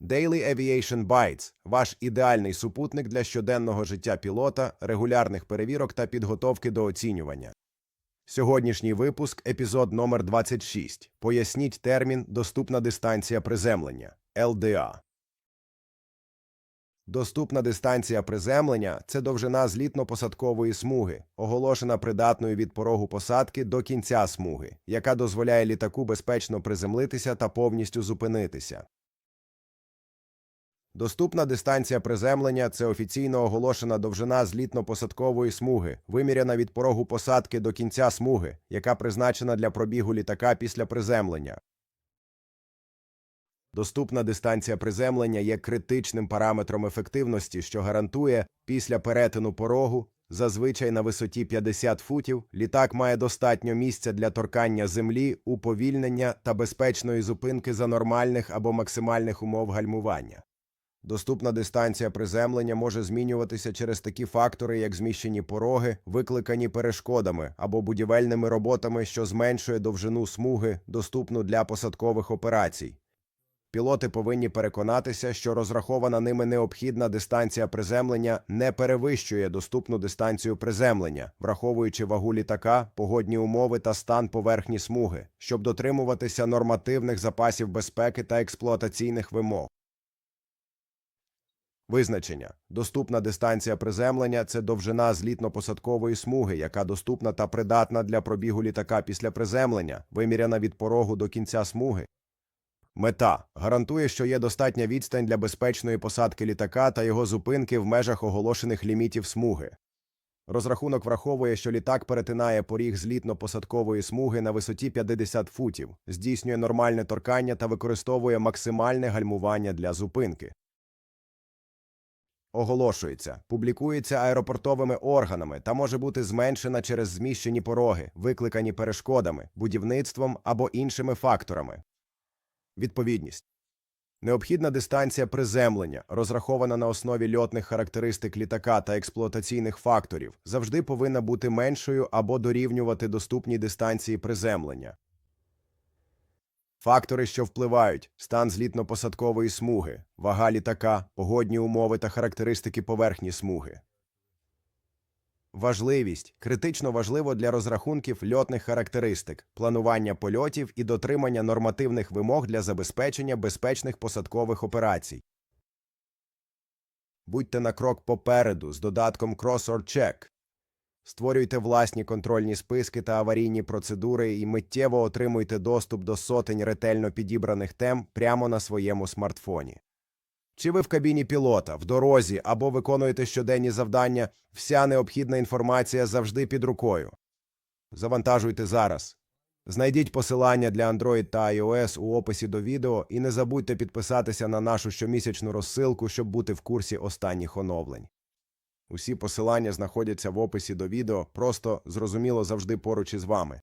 Daily Aviation Bites – ваш ідеальний супутник для щоденного життя пілота, регулярних перевірок та підготовки до оцінювання. Сьогоднішній випуск, епізод номер 26. Поясніть термін «Доступна дистанція приземлення» – ЛДА. Доступна дистанція приземлення – це довжина злітно-посадкової смуги, оголошена придатною від порогу посадки до кінця смуги, яка дозволяє літаку безпечно приземлитися та повністю зупинитися. Доступна дистанція приземлення – це офіційно оголошена довжина злітно-посадкової смуги, виміряна від порогу посадки до кінця смуги, яка призначена для пробігу літака після приземлення. Доступна дистанція приземлення є критичним параметром ефективності, що гарантує, після перетину порогу, зазвичай на висоті 50 футів, літак має достатньо місця для торкання землі, уповільнення та безпечної зупинки за нормальних або максимальних умов гальмування. Доступна дистанція приземлення може змінюватися через такі фактори, як зміщені пороги, викликані перешкодами або будівельними роботами, що зменшує довжину смуги, доступну для посадкових операцій. Пілоти повинні переконатися, що розрахована ними необхідна дистанція приземлення не перевищує доступну дистанцію приземлення, враховуючи вагу літака, погодні умови та стан поверхні смуги, щоб дотримуватися нормативних запасів безпеки та експлуатаційних вимог. Визначення. Доступна дистанція приземлення – це довжина злітно-посадкової смуги, яка доступна та придатна для пробігу літака після приземлення, виміряна від порогу до кінця смуги. Мета гарантує, що є достатня відстань для безпечної посадки літака та його зупинки в межах оголошених лімітів смуги. Розрахунок враховує, що літак перетинає поріг злітно-посадкової смуги на висоті 50 футів, здійснює нормальне торкання та використовує максимальне гальмування для зупинки. Оголошується, публікується аеропортовими органами та може бути зменшена через зміщені пороги, викликані перешкодами, будівництвом або іншими факторами. Відповідність. Необхідна дистанція приземлення, розрахована на основі льотних характеристик літака та експлуатаційних факторів, завжди повинна бути меншою або дорівнювати доступній дистанції приземлення. Фактори, що впливають: стан злітно-посадкової смуги, вага літака, погодні умови та характеристики поверхні смуги. Важливість критично важливо для розрахунків льотних характеристик, планування польотів і дотримання нормативних вимог для забезпечення безпечних посадкових операцій. Будьте на крок попереду з додатком Cross or Check. Створюйте власні контрольні списки та аварійні процедури і миттєво отримуйте доступ до сотень ретельно підібраних тем прямо на своєму смартфоні. Чи ви в кабіні пілота, в дорозі або виконуєте щоденні завдання, вся необхідна інформація завжди під рукою. Завантажуйте зараз. Знайдіть посилання для Android та iOS у описі до відео і не забудьте підписатися на нашу щомісячну розсилку, щоб бути в курсі останніх оновлень. Усі посилання знаходяться в описі до відео, просто зрозуміло завжди поруч із вами.